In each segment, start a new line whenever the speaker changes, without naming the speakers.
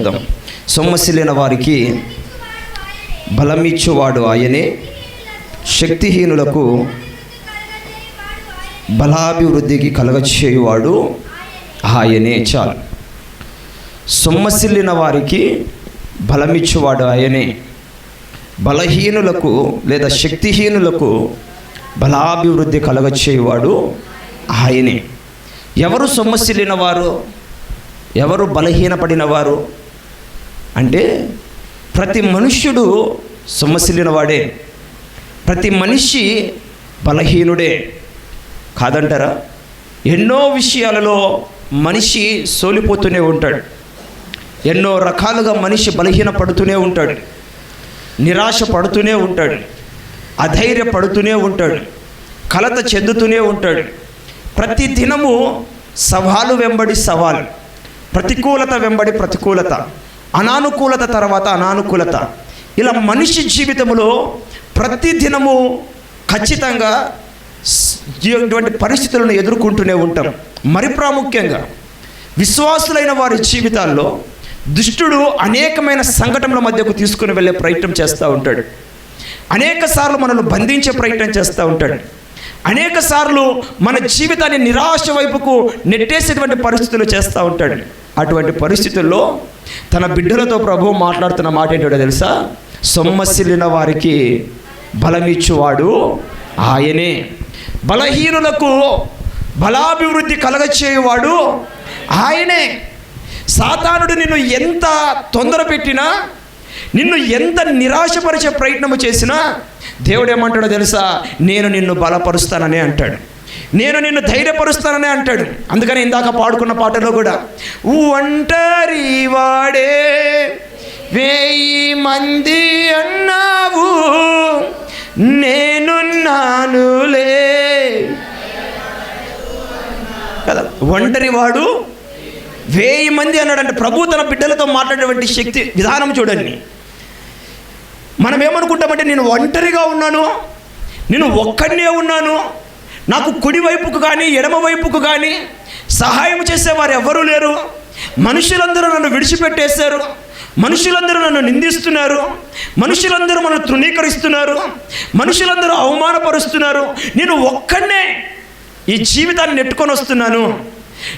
చదువుదాం. సొమ్మసిల్లిన వారికి బలమిచ్చువాడు ఆయనే. శక్తిహీనులకు బలాభివృద్ధికి కలగచేయువాడు ఆయనే. చాలు. సొమ్మసిల్లిన వారికి బలమిచ్చువాడు ఆయనే. బలహీనులకు లేదా శక్తిహీనులకు బలాభివృద్ధి కలగచేయువాడు ఆయనే. ఎవరు సొమ్మసిల్లిన వారు ఎవరు బలహీనపడిన వారు అంటే ప్రతి మనుష్యుడు సొమ్మసిల్లిన వాడే ప్రతి మనిషి బలహీనుడే. కాదంటారా? ఎన్నో విషయాలలో మనిషి సోలిపోతూనే ఉంటాడు. ఎన్నో రకాలుగా మనిషి బలహీన పడుతూనే ఉంటాడు. నిరాశ పడుతూనే ఉంటాడు. అధైర్య పడుతూనే ఉంటాడు. కలత చెందుతూనే ఉంటాడు. ప్రతి దినము సవాలు వెంబడి సవాలు. ప్రతికూలత వెంబడి ప్రతికూలత. అనానుకూలత తర్వాత అనానుకూలత. ఇలా మనిషి జీవితంలో ప్రతి దినము ఖచ్చితంగా ఇటువంటి పరిస్థితులను ఎదుర్కొంటూనే ఉంటాం. మరి ప్రాముఖ్యంగా విశ్వాసులైన వారి జీవితాల్లో దుష్టుడు అనేకమైన సంఘటనల మధ్యకు తీసుకుని వెళ్ళే ప్రయత్నం చేస్తూ ఉంటాడు. అనేక సార్లు మనల్ని బంధించే ప్రయత్నం చేస్తూ ఉంటాడు. అనేక సార్లు మన జీవితాన్ని నిరాశ వైపుకు నెట్టేసేటువంటి పరిస్థితులు చేస్తూ ఉంటాడు. అటువంటి పరిస్థితుల్లో తన బిడ్డలతో ప్రభు మాట్లాడుతున్న మాట ఏంటో తెలుసా? సొమ్మసిల్లిన వారికి బలమిచ్చువాడు ఆయనే. బలహీనులకు బలాభివృద్ధి కలగచేయువాడు ఆయనే. సాతానుడు నిన్ను ఎంత తొందర పెట్టినా నిన్ను ఎంత నిరాశపరిచే ప్రయత్నము చేసినా దేవుడు ఏమంటాడో తెలుసా? నేను నిన్ను బలపరుస్తానని అంటాడు. నేను నిన్ను ధైర్యపరుస్తానని అంటాడు. అందుకని ఇందాక పాడుకున్న పాటలో కూడా ఒంటరి వాడే వేయి మంది అన్నావు నేనున్నానులే కదా ఒంటరి వాడు వేయి మంది అన్నాడంటే ప్రభు తన బిడ్డలతో మాట్లాడేటువంటి శక్తి విధానం చూడండి. మనం ఏమనుకుంటామంటే నేను ఒంటరిగా ఉన్నాను నేను ఒక్కడనే ఉన్నాను నాకు కుడి వైపుకు కానీ ఎడమ వైపుకు కానీ సహాయం చేసేవారు ఎవరూ లేరు. మనుషులందరూ నన్ను విడిచిపెట్టేశారు. మనుషులందరూ నన్ను నిందిస్తున్నారు. మనుషులందరూ నన్ను తృణీకరిస్తున్నారు. మనుషులందరూ అవమానపరుస్తున్నారు. నేను ఒక్కడనే ఈ జీవితాన్ని నెట్టుకొని వస్తున్నాను.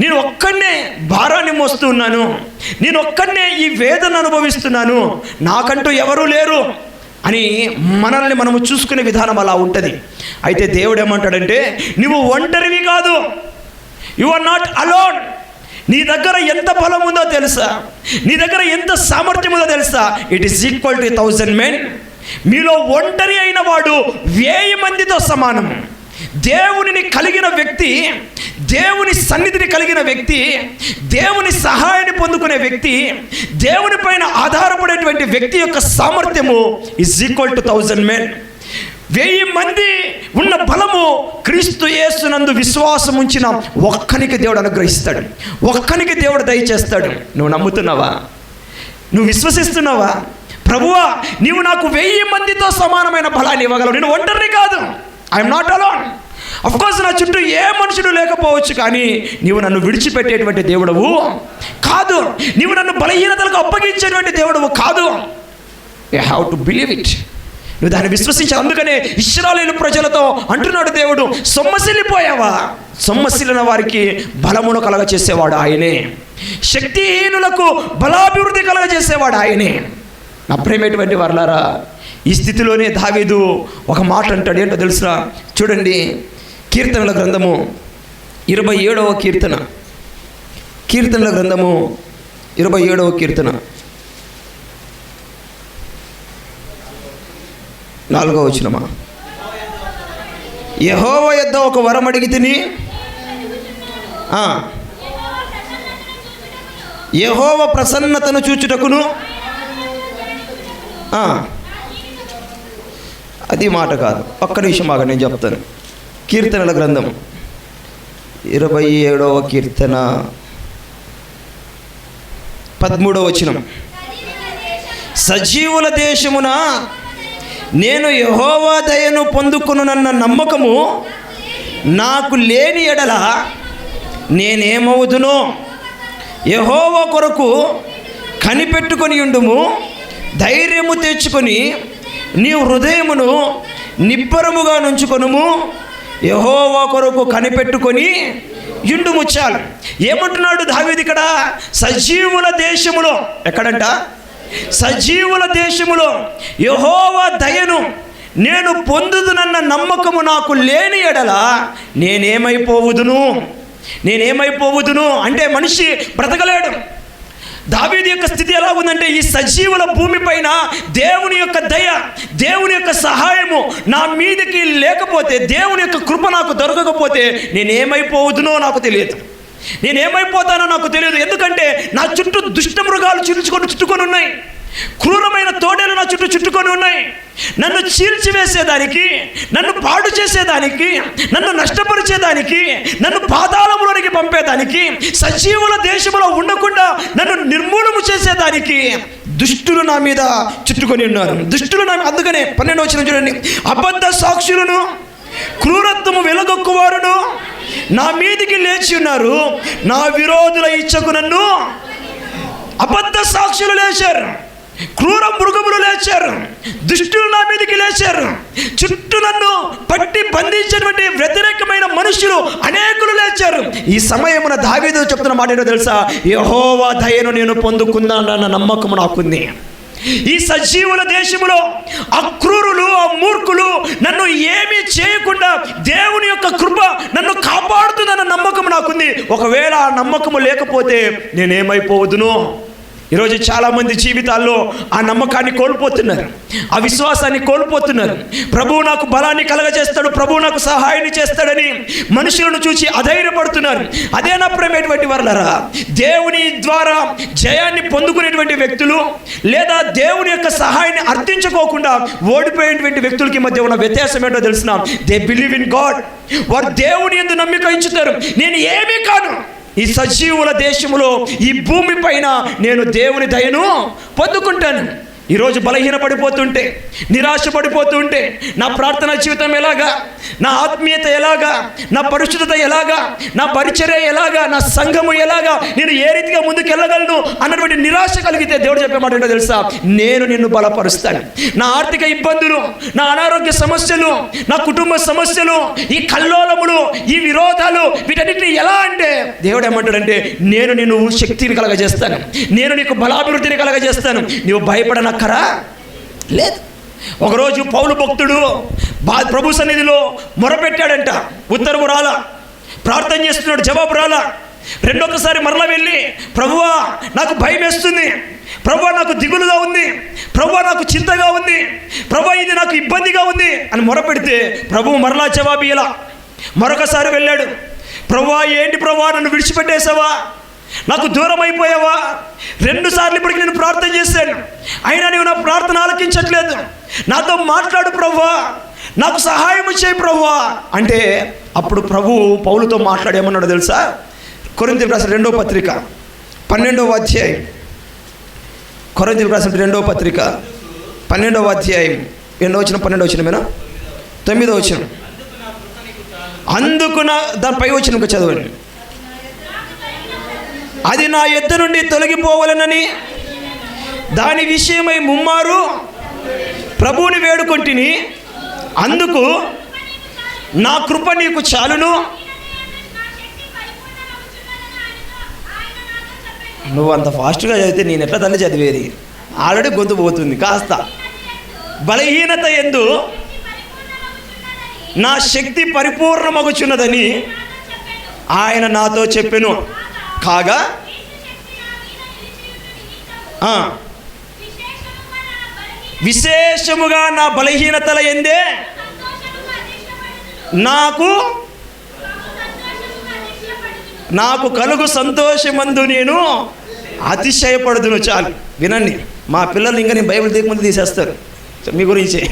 నేను ఒక్కడనే భారాన్ని మోస్తూ ఉన్నాను నేను ఒక్కడనే ఈ వేదన అనుభవిస్తున్నాను. నాకంటూ ఎవరూ లేరు. అని మనల్ని మనము చూసుకునే విధానం అలా ఉంటుంది. అయితే దేవుడు ఏమంటాడంటే నువ్వు ఒంటరివి కాదు. యు ఆర్ నాట్ అలోన్ నీ దగ్గర ఎంత బలం ఉందో తెలుసా? నీ దగ్గర ఎంత సామర్థ్యం ఉందో తెలుసా? It is equal to thousand men మీలో ఒంటరి అయిన వాడు వేయి మందితో సమానం. దేవునిని కలిగిన వ్యక్తి దేవుని సన్నిధిని కలిగిన వ్యక్తి దేవుని సహాయాన్ని పొందుకునే వ్యక్తి దేవుని పైన ఆధారపడేటువంటి వ్యక్తి యొక్క సామర్థ్యము is equal to thousand men వెయ్యి మంది ఉన్న బలము క్రీస్తు యేసునందు విశ్వాసం ఉంచిన ఒక్కనికి దేవుడు అనుగ్రహిస్తాడు. ఒక్కనికి దేవుడు దయచేస్తాడు. నువ్వు నమ్ముతున్నావా? నువ్వు విశ్వసిస్తున్నావా? ప్రభువా నీవు నాకు వెయ్యి మందితో సమానమైన బలాన్ని ఇవ్వగలవు. నేను ఒంటరిని కాదు. ఐఎమ్ నాట్ అలోన్ కోర్స్ నా చుట్టూ ఏ మనుషుడు లేకపోవచ్చు కానీ నీవు నన్ను విడిచిపెట్టేటువంటి దేవుడవు కాదు. నీవు నన్ను బలహీనతలకు అప్పగించేటువంటి దేవుడవు కాదు. You have to believe it నువ్వు దాన్ని విశ్వసించాలి. అందుకనే ఇస్రాలేలు ప్రజలతో అంటున్నాడు దేవుడు సొమ్మసిల్లిపోయావా? సొమ్మసిల్లిన వారికి బలమును కలగచేసేవాడు ఆయనే. శక్తిహీనులకు బలాభివృద్ధి కలగజేసేవాడు ఆయనే. నా ప్రేమేటువంటి వర్లారా ఈ స్థితిలోనే దావీదు ఒక మాట అంటాడు. ఏంటో తెలుసురా? చూడండి కీర్తనల గ్రంథము ఇరవై ఏడవ కీర్తన. కీర్తనల గ్రంథము ఇరవై ఏడవ కీర్తన. నాలుగవ వచ్చినమా యహోవ యొద్ద ఒక వరం అడిగి తిని యహోవ ప్రసన్నతను చూచుటకును అది మాట కాదు. ఒక్క నిమిషం బాగా నేను చెప్తాను. కీర్తనల గ్రంథం. ఇరవై ఏడవ కీర్తన. పదమూడవ వచనం. సజీవుల దేశమున నేను యహోవా దయను పొందుకునునన్న నమ్మకము నాకు లేని ఎడల నేనేమవుదునో? యహోవా కొరకు కనిపెట్టుకొని ఉండుము ధైర్యము తెచ్చుకొని నీ హృదయమును నిబ్బరముగా నుంచుకొనుము. యహోవా కొరకు కనిపెట్టుకొని ఇండు ముచ్చాలి. ఏమంటున్నాడు దావీదు ఇక్కడ? సజీవుల దేశములో. ఎక్కడంట? సజీవుల దేశములో. యహోవా దయను నేను పొందుదునన్న నమ్మకము నాకు లేని ఎడల నేనేమైపోవుదును? నేనేమైపోవుదును? అంటే మనిషి బ్రతకలేడు. దావీది యొక్క స్థితి ఎలా ఉందంటే ఈ సజీవుల భూమిపైన దేవుని యొక్క దయ దేవుని యొక్క సహాయము నా మీదకి లేకపోతే దేవుని యొక్క కృప నాకు దొరకకపోతే నేనేమైపోవుదునో నాకు తెలియదు. నేనేమైపోతానో నాకు తెలియదు. ఎందుకంటే నా చుట్టూ దుష్ట మృగాలు చిరుచుకొని చుట్టుకొని ఉన్నాయి. క్రూరమైన తోడేలు నా చుట్టూ చుట్టుకొని ఉన్నాయి. నన్ను చీల్చివేసేదానికి నన్ను పాడు చేసేదానికి నన్ను నష్టపరిచేదానికి నన్ను పాతాళములోనికి పంపేదానికి సజీవుల దేశంలో ఉండకుండా నన్ను నిర్మూలము చేసేదానికి దుష్టులు నా మీద చుట్టుకొని ఉన్నారు. దుష్టులు నా అందుకనే పన్నెండు వచ్చిన చూడండి. అబద్ధ సాక్షులను క్రూరత్వము వెలగొక్కువారును నా మీదికి లేచి ఉన్నారు. నా విరోధుల ఇచ్చకు నన్ను అబద్ధ సాక్షులు లేచారు. క్రూర మృగములు లేచారు. దుష్టులు నా మీదకి లేచారు. చుట్టూ నన్ను పట్టి బంధించినటువంటి వ్యతిరేకమైన మనుషులు అనేకులు లేచారు. ఈ సమయమున దావీదు చెప్తున్న మాట ఏంటో తెలుసా? యహోవా దయను నేను పొందుకున్నానన్న నమ్మకం నాకుంది. ఈ సజీవుల దేశములో అక్రూరులు ఆ మూర్ఖులు నన్ను ఏమీ చేయకుండా దేవుని యొక్క కృప నన్ను కాపాడుతుందన్న నమ్మకం నాకుంది. ఒకవేళ ఆ నమ్మకము లేకపోతే నేనేమైపోవదును? ఈరోజు చాలామంది జీవితాల్లో ఆ నమ్మకాన్ని కోల్పోతున్నారు ఆ విశ్వాసాన్ని కోల్పోతున్నారు. ప్రభువు నాకు బలాన్ని కలగజేస్తాడు ప్రభువు నాకు సహాయాన్ని చేస్తాడని మనుషులను చూసి అధైర్యపడుతున్నారు. అదే నా ప్రేమటువంటి వర్లరా దేవుని ద్వారా జయాన్ని పొందుకునేటువంటి వ్యక్తులు లేదా దేవుని యొక్క సహాయాన్ని అర్థించుకోకుండా ఓడిపోయేటువంటి వ్యక్తులకి మధ్య ఉన్న వ్యత్యాసం ఏంటో తెలిసిన? దే బిలీవ్ ఇన్ గాడ్ వారు దేవుని ఎందు నమ్మిక ఇచ్చుతారు నేను ఏమీ కాను. ఈ సజీవుల దేశములో ఈ భూమి పైన నేను దేవుని దయను పొందుకుంటాను. ఈరోజు బలహీన పడిపోతుంటే నిరాశ పడిపోతుంటే నా ప్రార్థన జీవితం ఎలాగా నా ఆత్మీయత ఎలాగా నా పరిశుద్ధత ఎలాగా నా పరిచర్య ఎలాగా నా సంఘము ఎలాగా నేను ఏ రీతిగా ముందుకెళ్ళగలను అన్నటువంటి నిరాశ కలిగితే దేవుడు చెప్పే మాట ఏంటో తెలుసా? నేను నిన్ను బలపరుస్తాను. నా ఆర్థిక ఇబ్బందులు నా అనారోగ్య సమస్యలు నా కుటుంబ సమస్యలు ఈ కల్లోలములు ఈ విరోధాలు వీటన్నిటిని ఎలా అంటే దేవుడు ఏమంటాడంటే నేను నిన్ను శక్తిని కలగజేస్తాను. నేను నీకు బలాభివృద్ధిని కలగజేస్తాను. నీవు అక్కరా లేదు. ఒకరోజు పౌలు భక్తుడు బా ప్రభు సన్నిధిలో మొరపెట్టాడంట. ఉత్తరము రాలా. ప్రార్థన చేస్తున్నాడు జవాబు రాలా. రెండొకసారి మరలా వెళ్ళి ప్రభువా నాకు భయం వేస్తుంది ప్రభువా నాకు దిగులుగా ఉంది. ప్రభువా నాకు చింతగా ఉంది. ప్రభా ఇది నాకు ఇబ్బందిగా ఉంది. అని మొరపెడితే ప్రభువు మరలా జవాబు ఇలా మరొకసారి వెళ్ళాడు. ప్రభువా ఏంటి ప్రభువా? నన్ను విడిచిపెట్టేసావా నాకు దూరం అయిపోయావా రెండు సార్లు ఇప్పటికి నేను ప్రార్థన చేశాను. అయినా నీవు నా ప్రార్థన ఆలకించట్లేదు. నాతో మాట్లాడు ప్రవ్వా. నాకు సహాయం చేయి ప్రవ్వా. అంటే అప్పుడు ప్రభు పౌలతో మాట్లాడేమన్నాడు తెలుసా? కొరింతి రాసిన రెండో పత్రిక పన్నెండవ అధ్యాయం. కొరింతి రాసిన రెండవ పత్రిక పన్నెండవ అధ్యాయం. ఎన్నో వచ్చిన పన్నెండవ వచ్చిన మేనా తొమ్మిదో వచ్చిన అందుకు నా దానిపై వచ్చిన చదవండి. అది నా ఎద్ద నుండి తొలగిపోవాలనని. దాని విషయమై ముమ్మారు ప్రభువుని వేడుకొంటిని. అందుకు నా కృప నీకు చాలును. నువ్వు అంత ఫాస్ట్గా చదివితే నేను ఎట్లా తల్లి చదివేది? ఆల్రెడీ గొంతు పోతుంది కాస్త. బలహీనత ఎందు నా శక్తి పరిపూర్ణమగుచున్నదని ఆయన నాతో చెప్పెను. కాగా? విశేషముగా నా బలహీనతల ఎందే? నాకు? నాకు కలుగు సంతోషమందు నేను అతిశయపడుదును. చాలు వినండి. మా పిల్లలు ఇంకా నేను బైబిల్ దిగుమంది తీసేస్తారు మీ గురించి.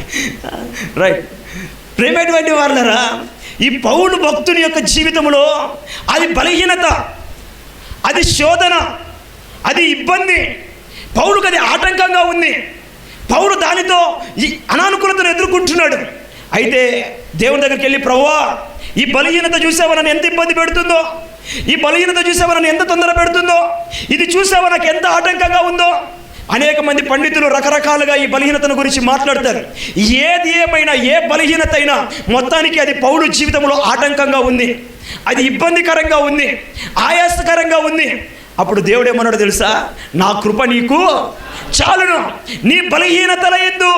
రైట్. ప్రేమటువంటి వాళ్ళరా ఈ పౌలు భక్తుని యొక్క జీవితంలో అది బలహీనత. అది శోధన అది ఇబ్బంది. పౌరుకు అది ఆటంకంగా ఉంది. పౌరు దానితో ఈ అనానుకూలతను ఎదుర్కొంటున్నాడు. అయితే దేవుని దగ్గరికి వెళ్ళి ప్రభువా ఈ బలహీనత చూసావా? నన్ను ఎంత ఇబ్బంది పెడుతుందో? ఈ బలహీనత చూసావా? నన్ను ఎంత తొందర పెడుతుందో? ఇది చూసావా? నాకు ఎంత ఆటంకంగా ఉందో? అనేక మంది పండితులు రకరకాలుగా ఈ బలహీనతను గురించి మాట్లాడతారు. ఏది ఏమైనా ఏ బలహీనత అయినా మొత్తానికి అది పౌరు జీవితంలో ఆటంకంగా ఉంది. అది ఇబ్బందికరంగా ఉంది ఆయాసకరంగా ఉంది. అప్పుడు దేవుడు ఏమన్నాడు తెలుసా? నా కృప నీకు చాలును. నీ బలహీనతల ఎందు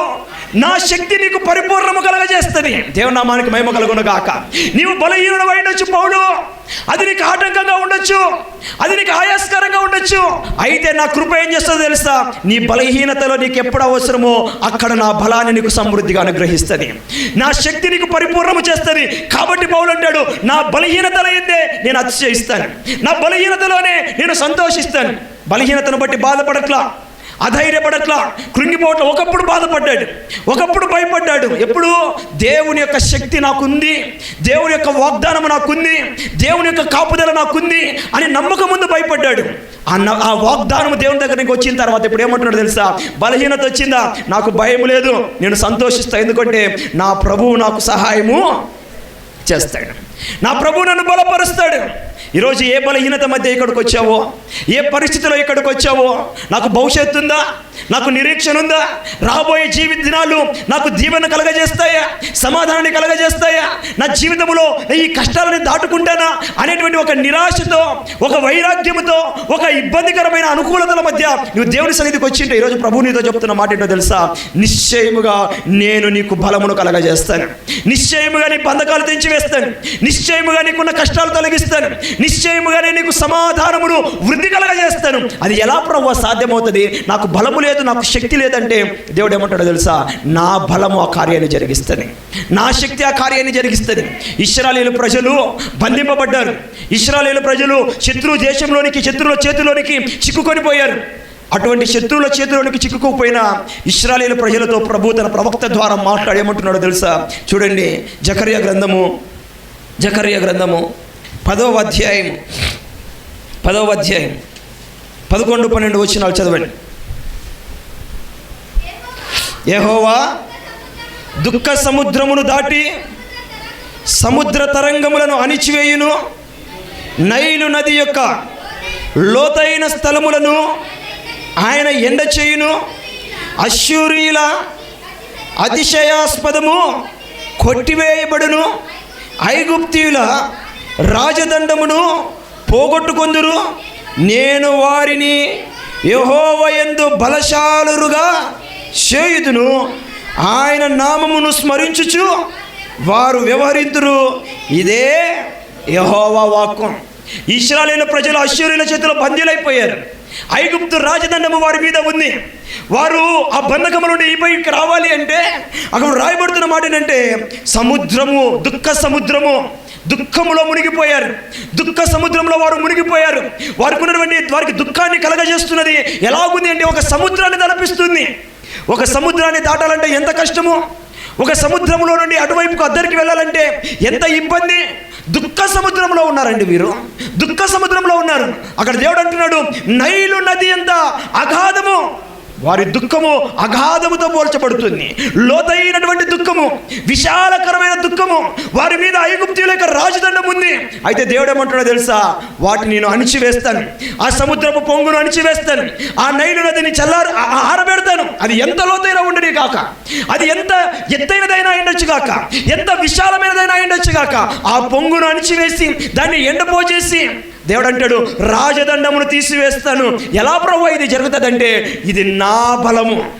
నా శక్తి నీకు పరిపూర్ణము కలగజేస్తుంది. దేవనామానికి మహిమ కలుగును గాక నీవు బలహీనుడు ఉండొచ్చు పౌడు అది నీకు ఆటంకంగా ఉండొచ్చు. అది నీకు ఆయాస్కరంగా ఉండొచ్చు. అయితే నా కృప ఏం చేస్తుందో తెలుసా? నీ బలహీనతలో నీకు ఎప్పుడు అవసరమో అక్కడ నా బలాన్ని నీకు సమృద్ధిగా అనుగ్రహిస్తుంది. నా శక్తి నీకు పరిపూర్ణము చేస్తుంది. కాబట్టి పౌలు అంటాడు నా బలహీనతల ఎందే నేను అతిశయిస్తాను. నా బలహీనతలోనే నేను సంతోషిస్తాను. బలహీనతను బట్టి బాధపడట్లా. అధైర్యపడట్లా. కృంగిపోవట్ల. ఒకప్పుడు బాధపడ్డాడు. ఒకప్పుడు భయపడ్డాడు. ఎప్పుడు దేవుని యొక్క శక్తి నాకుంది. దేవుని యొక్క వాగ్దానం నాకుంది. దేవుని యొక్క కాపుదల నాకుంది అని నమ్మకం ముందు భయపడ్డాడు. ఆ న- ఆ వాగ్దానం దేవుని దగ్గర నుంచి వచ్చిన తర్వాత ఇప్పుడు ఏమంటున్నాడు తెలుసా? బలహీనత వచ్చిందా? నాకు భయం లేదు. నేను సంతోషిస్తా. ఎందుకంటే నా ప్రభువు నాకు సహాయము చేస్తాడు. నా ప్రభు నన్ను బలపరుస్తాడు. ఈరోజు ఏ బలహీనత మధ్య ఇక్కడికి వచ్చావో? ఏ పరిస్థితిలో ఇక్కడికి వచ్చావో? నాకు భవిష్యత్తు ఉందా? నాకు నిరీక్షణ ఉందా? రాబోయే జీవిత దినాలు నాకు దీవెన కలగజేస్తాయా? సమాధానాన్ని కలగజేస్తాయా? నా జీవితంలో ఈ కష్టాలని దాటుకుంటానా? అనేటువంటి ఒక నిరాశతో ఒక వైరాగ్యముతో ఒక ఇబ్బందికరమైన అనుకూలతల మధ్య నువ్వు దేవుని సన్నిధికి వచ్చింటే ఈరోజు ప్రభు నీతో చెప్తున్న మాట ఏంటో తెలుసా? నిశ్చయముగా నేను నీకు బలమును కలగజేస్తాను. నిశ్చయముగా నీ బంధకాలు తెంచివేస్తాను. నిశ్చయముగా నీకున్న కష్టాలు తొలగిస్తాను. నిశ్చయముగానే నీకు సమాధానమును వృద్ధి కలగజేస్తాను. అది ఎలా ప్రభు సాధ్యమవుతుంది? నాకు బలము లేదు నాకు శక్తి లేదంటే దేవుడు ఏమంటాడో తెలుసా? నా బలము ఆ కార్యాన్ని జరిగిస్తుంది. నా శక్తి ఆ కార్యాన్ని జరిగిస్తుంది. ఇస్రాయేలు ప్రజలు బంధింపబడ్డారు. ఇస్రాయేలు ప్రజలు శత్రు దేశంలోనికి శత్రువుల చేతిలోనికి చిక్కుకొని పోయారు. అటువంటి శత్రువుల చేతిలోనికి చిక్కుకోపోయిన ఇస్రాయేల్ ప్రజలతో ప్రభు తన ప్రవక్త ద్వారా మాట్లాడేమంటున్నాడో తెలుసా? చూడండి జకర్య గ్రంథము జకర్య గ్రంథము. పదవ అధ్యాయం. పదవ అధ్యాయం. పదకొండు పన్నెండు వచ్చినాలు చదవండి. యెహోవా దుఃఖ సముద్రమును దాటి సముద్ర తరంగములను అణిచివేయును. నైలు నది యొక్క లోతైన స్థలములను ఆయన ఎండ చేయును. అశ్యూరియుల అతిశయాస్పదము కొట్టివేయబడును. ఐగుప్తియుల రాజదండమును పోగొట్టుకొందురు. నేను వారిని యహోవయందు బలశాలురుగా చేయుదును. ఆయన నామమును స్మరించుచు వారు వ్యవహరింతురు. ఇదే యహోవా వాక్యం ఇస్రాయేలు ప్రజలు అశ్వర్యుల చేతిలో బందీలైపోయారు. ఐగుప్తు రాజదండము వారి మీద ఉంది. వారు ఆ బంధకము నుండి ఈ పైకి రావాలి అంటే అక్కడ రాయబడుతున్న మాట ఏంటంటే సముద్రము దుఃఖ సముద్రము. దుఃఖములో మునిగిపోయారు. దుఃఖ సముద్రంలో వారు మునిగిపోయారు. వారికి ఉన్నటువంటి వారికి దుఃఖాన్ని కలగజేస్తున్నది ఎలాగుంది అంటే ఒక సముద్రాన్ని తలపిస్తుంది. ఒక సముద్రాన్ని దాటాలంటే ఎంత కష్టము? ఒక సముద్రంలో నుండి అటువైపుకు అద్దరికి వెళ్ళాలంటే ఎంత ఇబ్బంది? దుఃఖ సముద్రంలో ఉన్నారండి వీరు. దుఃఖ సముద్రంలో ఉన్నారు. అక్కడ దేవుడు అంటున్నాడు నైలు నది ఎంత అగాధము. వారి దుఃఖము అగాధముతో పోల్చబడుతుంది. లోతైనటువంటి దుఃఖము విశాలకరమైన దుఃఖము వారి మీద ఐగుప్తుల యొక్క రాజదండం ఉంది. అయితే దేవుడు ఏమంటాడో తెలుసా? వాటిని నేను అణిచివేస్తాను. ఆ సముద్రపు పొంగును అణిచివేస్తాను. ఆ నైలు నదిని చల్లారు ఆ- ఆరబెడతాను అది ఎంత లోతైన ఉండని కాక అది ఎంత ఎత్తైనదైనా ఉండొచ్చు కాక ఎంత విశాలమైనదైనా ఉండొచ్చు కాక ఆ పొంగును అణిచివేసి దాన్ని ఎండపోచేసి దేవుడు అంటాడు రాజదండమును తీసివేస్తాను. ఎలా ప్రభు ఇది జరుగుతుందంటే ఇది నా బలము.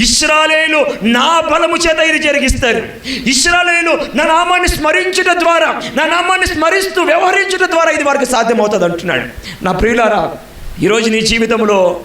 ఇస్రాలేలు నా బలము చేత ఇది జరిగిస్తారు. ఇస్రాలేలు నా నామాన్ని స్మరించుట ద్వారా నా నామాన్ని స్మరిస్తూ వ్యవహరించుట ద్వారా ఇది వారికి సాధ్యమవుతుంది అంటున్నాడు నా ప్రియులారా ఈరోజు నీ జీవితంలో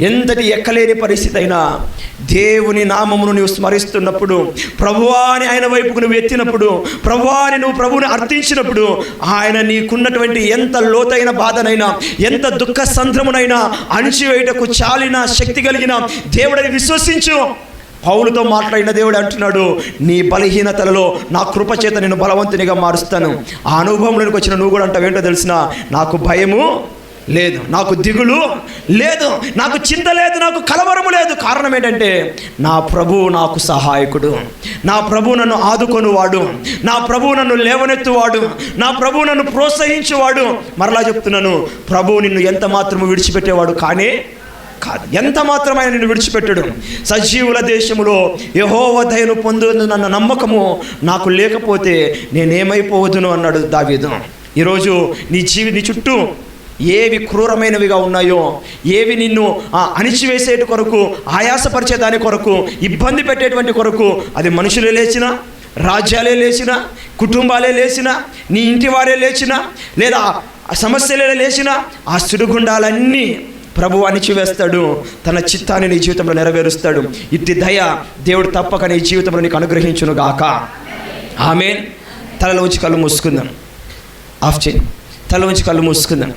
ఎంతటి ఎక్కలేని పరిస్థితి అయినా దేవుని నామమును నువ్వు స్మరిస్తున్నప్పుడు ప్రభువాని ఆయన వైపుకు నువ్వు ఎత్తినప్పుడు ప్రభువాని నువ్వు ప్రభువుని అర్థించినప్పుడు ఆయన నీకున్నటువంటి ఎంత లోతైన బాధనైనా ఎంత దుఃఖ సంద్రమునైనా అణిచివేయటకు చాలిన శక్తి కలిగిన దేవుడని విశ్వసించు. పౌలుతో మాట్లాడిన దేవుడు అంటున్నాడు నీ బలహీనతలలో నా కృపచేత నేను బలవంతునిగా మారుస్తాను. ఆ అనుభవంలోనికి వచ్చిన నువ్వు కూడా అంటావేంటో తెలిసిన నాకు భయము లేదు. నాకు దిగులు లేదు. నాకు చింత లేదు. నాకు కలవరము లేదు. కారణం ఏంటంటే నా ప్రభు నాకు సహాయకుడు. నా ప్రభు నన్ను ఆదుకొనువాడు. నా ప్రభు నన్ను లేవనెత్తువాడు. నా ప్రభు నన్ను ప్రోత్సహించేవాడు. మరలా చెప్తున్నాను ప్రభు నిన్ను ఎంత మాత్రము విడిచిపెట్టేవాడు కానీ కాదు. ఎంత మాత్రమైన నిన్ను విడిచిపెట్టడు. సజీవుల దేశములో యహోవ దయను పొందునన్న నమ్మకము నాకు లేకపోతే నేనేమైపోవదును అన్నాడు దావీదు. ఈరోజు నీ జీవి నీ చుట్టూ ఏవి క్రూరమైనవిగా ఉన్నాయో ఏవి నిన్ను ఆ, అణిచివేసేటి కొరకు ఆయాసపరిచే దాని కొరకు ఇబ్బంది పెట్టేటువంటి కొరకు అది మనుషులే లేచినా రాజ్యాలే లేచినా కుటుంబాలే లేచినా నీ ఇంటి వారే లేచినా లేదా సమస్యలే లేచినా ఆ సుడిగుండాలన్నీ ప్రభు అణిచివేస్తాడు. తన చిత్తాన్ని నీ జీవితంలో నెరవేరుస్తాడు. ఇట్టి దయ దేవుడు తప్పక నీ జీవితంలో నీకు అనుగ్రహించును గాక. ఆమె తలలోంచి కళ్ళు మూసుకుందాం. ఆఫ్ చేయి. తలలోంచి కళ్ళు మూసుకుందాం.